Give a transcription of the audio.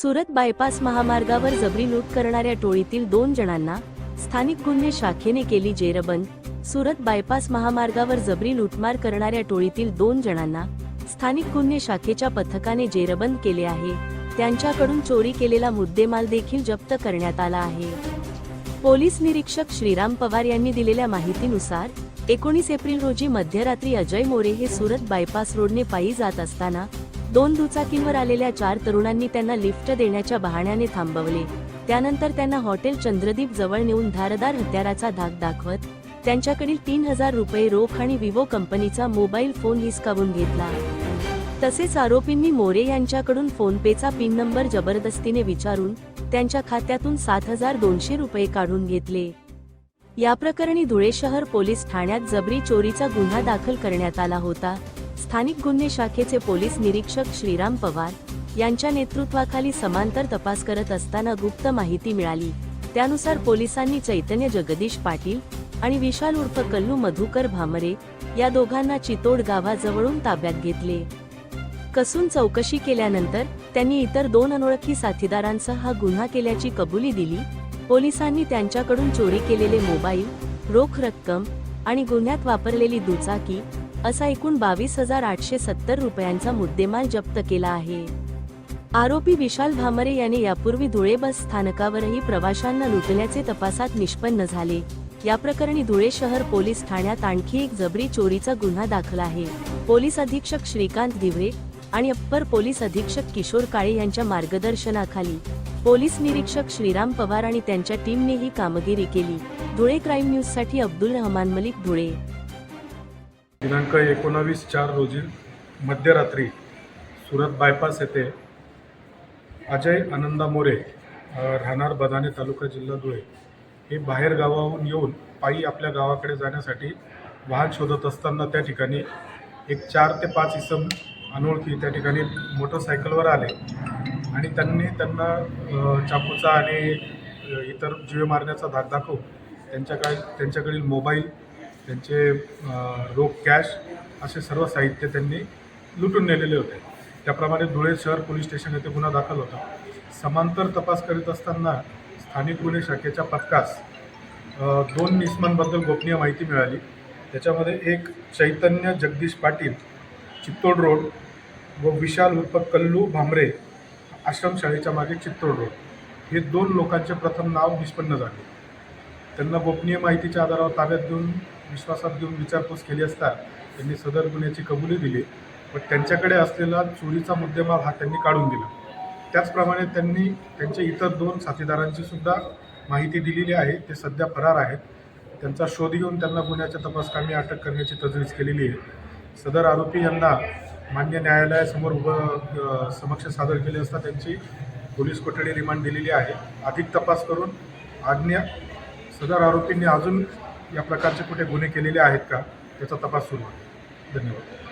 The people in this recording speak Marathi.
सुरत बायपास महामार्गावर जबरी लूट करणाऱ्या टोळीतील दोन जणांना स्थानिक गुन्हे शाखेने केली जेरबंद. सुरत बायपास महामार्गावर जबरी लूटमार करणाऱ्या टोळीतील दोन जणांना स्थानिक गुन्हे शाखेच्या पथकाने जेरबंद केले आहे. त्यांच्याकडून चोरी केलेला मुद्देमाल देखील जप्त करण्यात आला आहे. पोलीस निरीक्षक श्रीराम पवार यांनी दिलेल्या माहितीनुसार एकोणीस एप्रिल रोजी मध्यरात्री अजय मोरे हे सुरत बायपास रोडने पायी जात असताना दोन दुचाकींवर आलेल्या चार तरुणांनी त्यांना लिफ्ट देण्याच्या बहाण्याने थांबवले. त्यानंतर त्यांना हॉटेल चंद्रदीप जवळ नेऊन धारदार हत्याराचा धाक दाखवत त्यांच्याकडील तीन हजार रुपये रोख आणि विवो कंपनीचा मोबाईल फोन हिसकावून घेतला. तसेच आरोपींनी मोरे यांच्याकडून फोनपेचा पिन नंबर जबरदस्तीने विचारून त्यांच्या खात्यातून सात हजार दोनशे रुपये काढून घेतले. या प्रकरणी धुळे शहर पोलीस ठाण्यात जबरी चोरीचा गुन्हा दाखल करण्यात आला होता. स्थानिक गुन्हे शाखेचे पोलीस निरीक्षक श्रीराम पवार यांच्या नेतृत्वाखाली समांतर तपास करत असताना गुप्त माहिती मिळाली. त्यानुसार पोलिसांनी चैतन्य जगदीश पाटील आणि विशाल उर्फ कल्लू मधुकर भामरे या दोघांना चितोड गावाजवळून ताब्यात घेतले. कसून चौकशी केल्यानंतर त्यांनी इतर दोन अनोळखी साथीदारांसह हा गुन्हा केल्याची कबुली दिली. पोलिसांनी त्यांच्याकडून चोरी केलेले मोबाईल रोख रक्कम आणि गुन्ह्यात वापरलेली दुचाकी असा एकूण बावीस हजार आठशे सत्तर रुपयांचा मुद्देमाल जप्त केला आहे. आरोपी विशाल भामरे याने यापूर्वी धुळे बस स्थानकावरही प्रवाशांना लुटल्याचे तपासात निष्पन्न झाले. या प्रकरणी धुळे शहर पोलीस ठाण्यात आणखी एक जबरी चोरीचा गुन्हा दाखल आहे. पोलीस अधीक्षक श्रीकांत दिवरे आणि अप्पर पोलीस अधीक्षक किशोर काळे यांच्या मार्गदर्शनाखाली पोलीस निरीक्षक श्रीराम पवार आणि त्यांच्या टीमने ही कामगिरी केली. धुळे क्राईम न्यूजसाठी अब्दुल रहमान मलिक धुळे. दिनांक एकोणावीस चार रोजी मध्यरात्री सुरत बायपास येथे अजय आनंदा मोरे राहणार बदाने तालुका जिल्हा धुळे हे बाहेर गावाहून येऊन पायी आपल्या गावाकडे जाण्यासाठी वाहन शोधत असताना त्या ठिकाणी एक चार ते पाच इसम अनोळखी त्या ठिकाणी मोटरसायकलवर आले आणि त्यांनी त्यांना चाकूचा आणि इतर जीवे मारण्याचा धाक दाखवून त्यांच्याकडे त्यांच्याकडील मोबाईल त्यांचे रोख कॅश असे सर्व साहित्य त्यांनी लुटून नेलेले होते. त्याप्रमाणे धुळे शहर पोलीस स्टेशन येथे गुन्हा दाखल होता. समांतर तपास करीत असताना स्थानिक गुन्हे शाखेच्या पथकास दोन निस्मांबद्दल गोपनीय माहिती मिळाली. त्याच्यामध्ये एक चैतन्य जगदीश पाटील चित्तोड रोड व विशाल उर्फ कल्लू भांबरे आश्रमशाळेच्या मागे चित्तोड रोड. हे दोन लोकांचे प्रथम नाव निष्पन्न झाले. त्यांना गोपनीय माहितीच्या आधारावर ताब्यात देऊन विश्वासात घेऊन विचारपूस केली असता त्यांनी सदर गुन्ह्याची कबुली दिली व त्यांच्याकडे असलेला चोरीचा मुद्देमाल हा त्यांनी काढून दिला. त्याचप्रमाणे त्यांनी त्यांच्या इतर दोन साथीदारांची सुद्धा माहिती दिलेली आहे ते सध्या फरार आहेत. त्यांचा शोध घेऊन त्यांना गुन्ह्याच्या तपासकामी अटक करण्याची तजवीज केलेली आहे. सदर आरोपी यांना मान्य न्यायालयासमोर उभं समक्ष सादर केले असता त्यांची पोलीस कोठडी रिमांड दिलेली आहे. अधिक तपास करून आज्ञा सदर आरोपींनी अजून या प्रकारचे कुठे गुन्हे केलेले आहेत का? त्याचा तपास सुरू आहे. धन्यवाद.